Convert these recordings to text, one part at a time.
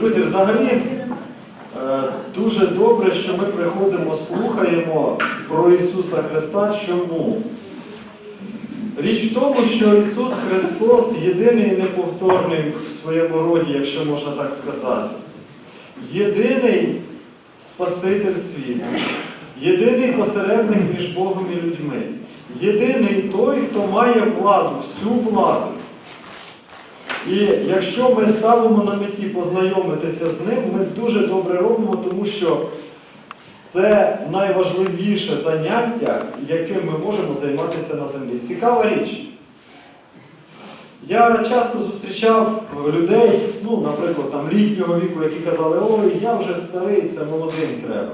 Друзі, взагалі е, дуже добре, що ми приходимо, слухаємо про Ісуса Христа. Чому? Річ в тому, що Ісус Христос єдиний неповторний в своєму роді, якщо можна так сказати. Єдиний Спаситель світу, єдиний посередник між Богом і людьми, єдиний той, хто має владу, всю владу. І якщо ми ставимо на меті познайомитися з ним, ми дуже добре робимо, тому що це найважливіше заняття, яким ми можемо займатися на землі. Цікава річ. Я часто зустрічав людей, ну, наприклад, там літнього віку, які казали, ой, я вже старий, це молодим треба.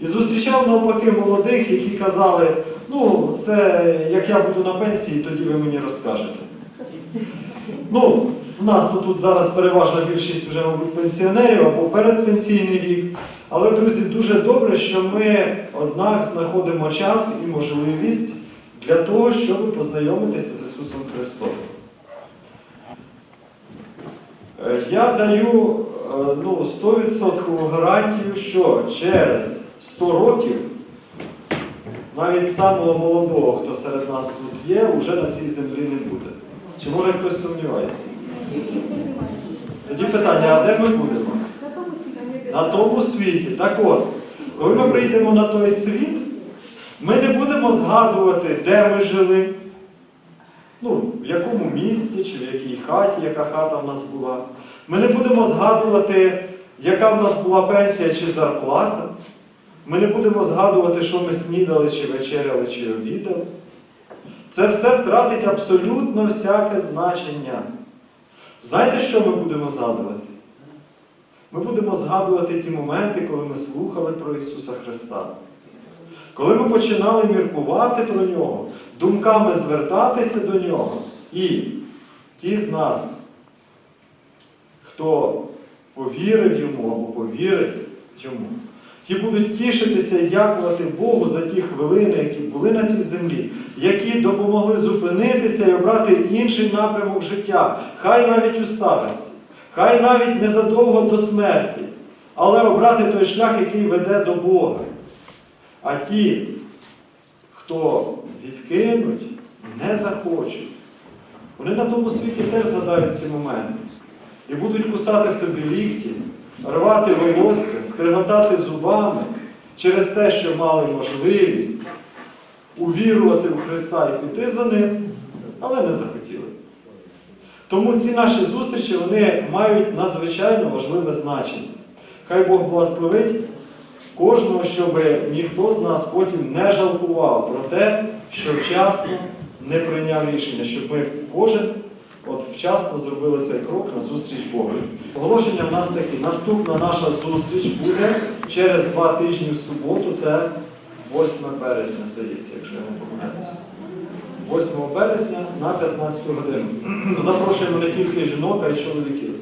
І зустрічав навпаки молодих, які казали, ну, це як я буду на пенсії, тоді ви мені розкажете. Ну, в нас то тут зараз переважна більшість вже, мабуть, пенсіонерів або передпенсійний вік. Але, друзі, дуже добре, що ми, однак, знаходимо час і можливість для того, щоб познайомитися з Ісусом Христом. Е, Я даю е, ну, 100% гарантію, що через 100 років навіть самого молодого, хто серед нас тут є, вже на цій землі не буде. Чи може хтось сумнівається? Тоді питання, а де ми будемо? На тому світі. Так от, коли ми прийдемо на той світ, ми не будемо згадувати, де ми жили, ну, в якому місті чи в якій хаті, яка хата в нас була. Ми не будемо згадувати, яка в нас була пенсія чи зарплата. Ми не будемо згадувати, що ми снідали, чи вечеряли, чи обідали. Це все втратить абсолютно всяке значення. Знаєте, що ми будемо згадувати? Ми будемо згадувати ті моменти, коли ми слухали про Ісуса Христа. Коли ми починали міркувати про Нього, думками звертатися до Нього. І ті з нас, хто повірив йому або повірить йому, ті будуть тішитися і дякувати Богу за ті хвилини, які були на цій землі, які допомогли зупинитися і обрати інший напрямок життя, хай навіть у старості, хай навіть незадовго до смерті, але обрати той шлях, який веде до Бога. А ті, хто відкинуть, не захочуть, вони на тому світі теж згадають ці моменти і будуть кусати собі лікті, рвати волосся, скриготати зубами через те, що мали можливість увірувати в Христа і піти за ним, але не захотіли. Тому ці наші зустрічі вони мають надзвичайно важливе значення. Хай Бог благословить кожного, щоб ніхто з нас потім не жалкував про те, що вчасно не прийняв рішення, щоб ми кожен от вчасно зробили цей крок на зустріч Богу. Оголошення в нас таке. Наступна наша зустріч буде через два тижні в суботу, це 8 березня, здається, якщо я не помиляюсь. 8 березня на 15 годину. Запрошуємо не тільки жінок, а й чоловіків.